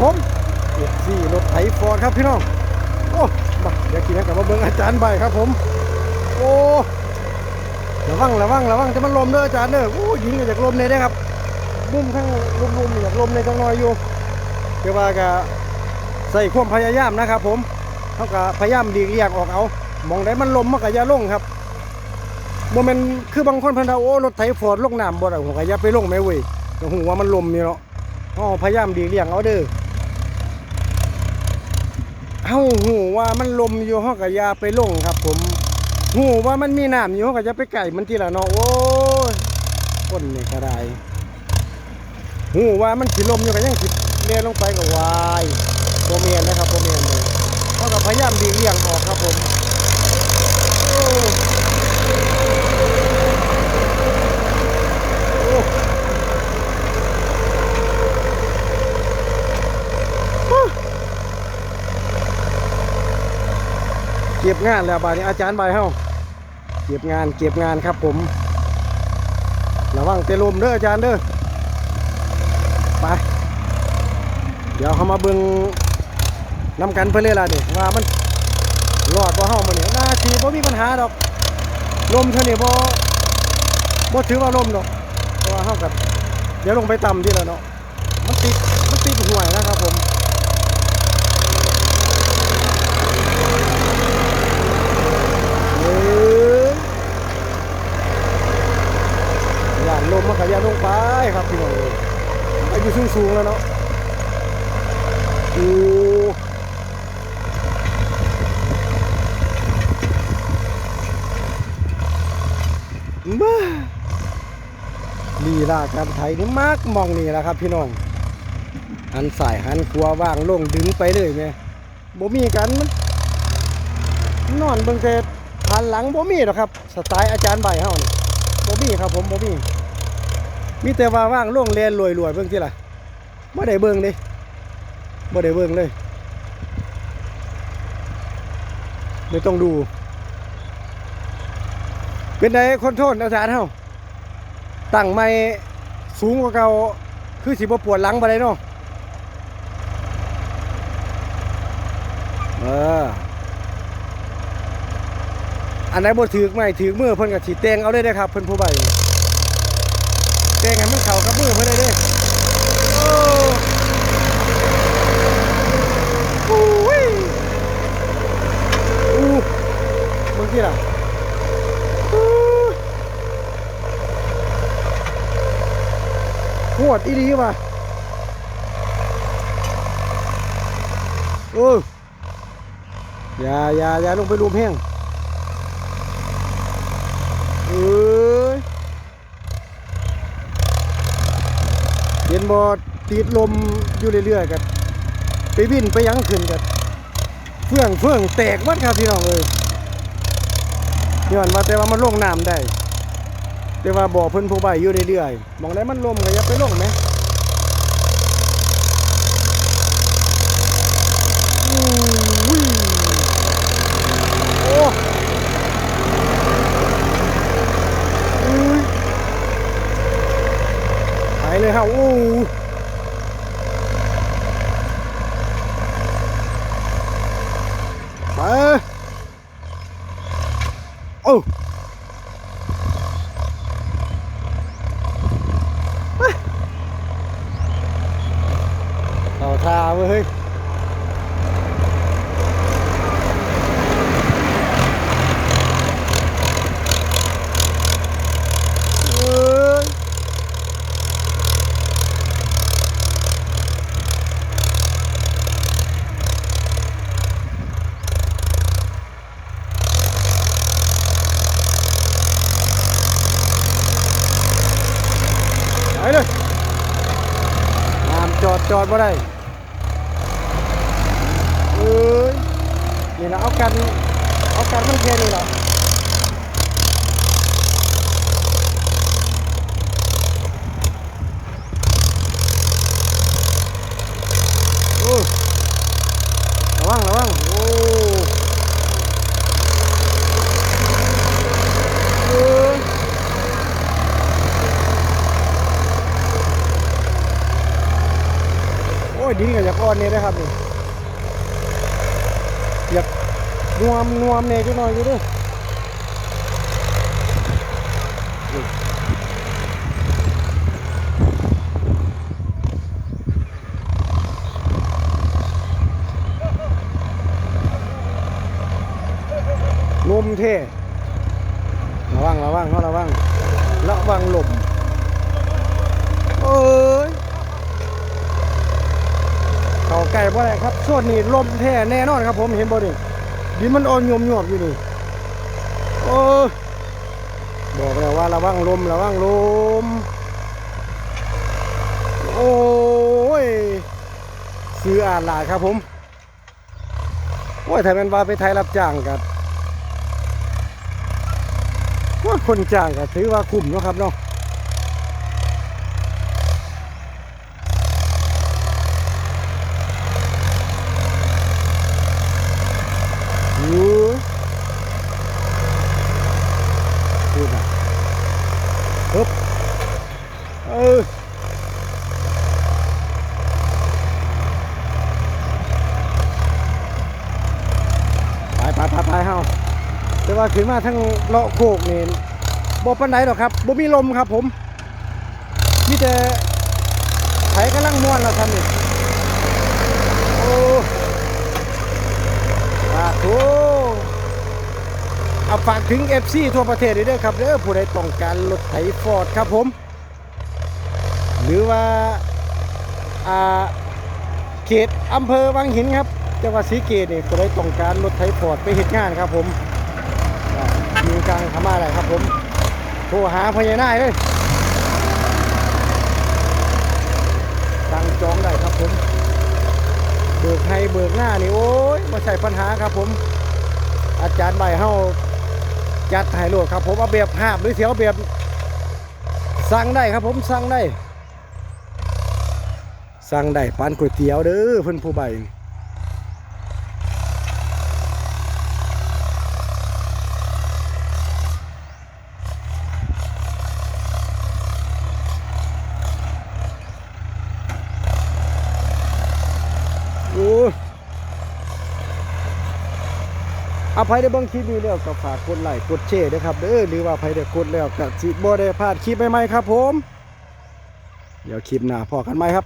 ผมเอ็ดซี่รถไถฟอร์ดครับพี่น้อง โอ้มาเดี๋ยวกินกันกับมาเบิ้งอาจารย์ใบครับผม โอ้ระวังระวังระวังจะมันลมเด้ออาจารย์เด้อโอ้ยิงจากลมเลยได้ครับมุมข้างลุมๆอยากลมในจังน้อยอยู่เดี๋ยวว่าก็ใส่ความพยายามนะครับ ผมเขาก็พยายามดีเลี่ยงออกเอา มองได้มันลมมันก็อย่าลงครับโมเมนคือบางคนพันธาโอ้รถไถฟอร์ดลงน้ำบ่ได้ผมก็อย่าไปลงแม่เว้ยแต่หูว่ามันลมนี่เนาะอ๋อพยายามดีเลี่ยงเอาเด้อ เฮาหูว่ามันลมอยู่เฮาก็อย่าไปลงครับ ผมหูว่ามันมีน้ำอยู่เฮาก็อย่าไปไก่มันทีละเนาะโอ้ยคนนี่ก็ได้หูว่ามันสิลมอยู่ก็ยังสิเลียลงไปกับวายบ่แม่นนะครับบ่แม่นเลยเฮาก็พยายามดีเลี่ยงออกครับผมโอ้โอ้โอ้ เก็บงานแล้วบาดนี้อาจารย์ใบเฮาเก็บงานเก็บงานครับผม ระวังเตลมเด้ออาจารย์เด้อไป เดี๋ยวเขามาเบิ่งน้ำกันเพื่อเลยล่ะเด็ว่ามันรอดว่าเฮามันเนี่ยน่าสีบ่มีปัญหาดอกลมเท่านี้บ่บ่ถือว่าลมดอกเพราะว่าเฮากับเดี๋ยวลงไปต่ำที่ละเนาะมันติดมันติดห่วยนะครับผม เอ้ยอย่าลมมันก็อ ย่าลงไปครับพี่น้องเอ้ยมันก็อยู่สูงสูงๆแล้วเนาะโอ้บ้าลีลาการไทยนี่มากมองนี่แหละครับพี่น้องหันสายหันขวาว่างลงดึงไปเลยไหมบ่มีกันมันนอนเบิ่งแต่ผ่านหลังบ่มีหรอกครับ สไตล์อาจารย์ใบเฮานี่บ่มีครับผมบ่มี มีแต่ว่าว่างล่วงแลนรวยๆเบิ่งที่ล่ะบ่ได้เบิ่งเด้บ่ได้เบิ่งเลยไม่ต้องดู เป็นไดคนโทษอาจารย์เฮาตั้งไม่สูงกว่าเก่าคือสิบ่ปวดหลังบ่ได้เนาะเอออันไหนบ่ถือไม่ถือมือเพิ่นก็สิแต่งเอาได้เด้ครับเพิ่นผู้ใบ แต่งให้มันเข้ากับมือเพิ่นได้เด้โอ้โอ้ยอู้มื่อกี้ล่ะอู้โหดอีหลีว่ะโอ้อย่าอย่าอย่าลงไปรุมแห้ง เอ้ยเย็น บอติดลมอยู่เรื่อยๆกันไปวินไปยังขึ้นกันเฟื่องเฟื่องแตกหมัดครับพี่น้องเอ้ยย้อนว่าแต่ว่ามันลงน้ำได้ แต่ว่าบ่อเพิ่นผู้ใบอยู่เรื่อยๆมองได้มันลมก็อย่าไปลงไหมอู้ยโอ้ย หายเลยฮะโอ้ไปโอ้ไปต่อท่าเว้ยเฮ้ยเอ้ย ไปเลยน้ำ จอดจอดมาได้เอ้ยนี่นะเอากัน เอากันมันแค่นี้เหรอโอ้ระวังระวังโอ้เอ้ย โอ้ ยดินก็ อ่อนเนี่นะครับนี่อยากนวมนวมเนี่ยจังหน่อยอยู่ด้วยลมเท่ระวังระวังเขาระวังระวังลมเอ้ย เขาไก่บ่ได้ครับส่วนนี้ลมแท้แน่นอนครับ ผมเห็นบ่นี่ดินมันอ่อนยวมยวมอยู่นี่โอ้บอกแล้วว่าระวังลมระวังลม โอ้ยซื้ออ่านหลายครับผมโอ้ยถ้าแมันว่าไปไทยรับจ้างกันว่าคนจ้างก็ถือว่าคุ้มเนาะครับเนาะ ยูพูดอะฮึบเออ ไปไปเฮาแต่ว่าขึ้นมาทั้งเลาะโคกนี่บ่ปานใดหรอกครับบ่มีลมครับผมมีแต่ไผกำลังม่วนแล้วทำนี่โอ้ปาโถเอาฝากถึง FC ทั่วประเทศด้อครับเด้อผู้ใดต้องการรถไถฟอร์ดครับผม หรือว่าเขตอำเภอวังหินครับ จังหวัดศรีเกตนี่ผู้ใดต้องการรถไถฟอร์ดไปเฮ็ดงานครับผมอ่ามีกลางเข้ามาได้ครับผมโทรหาพญานายเลยสั่งจองได้ครับผม เบิกให้เบิกหน้านี่โอ้ยมาใส่ปัญหาครับผม อาจารย์ใบเฮาจัดให้โลดครับผมเอาแบบหาบหรือเสียวแบบสั่งได้ครับผมสั่งได้สั่งได้ปานก๋วยเตี๋ยวเด้อเพิ่นผู้ใบโอ้ย อภัยได้เบิ่งคลิปนี้แล้วก็ฝากกดไลค์กดแชร์ด้วยครับเด้อหรือว่าใครได้กดแล้วก็สิบ่ได้พลาดคลิปใหม่ๆครับผม เดี๋ยวคลิปหน้าพอกันไหมครับ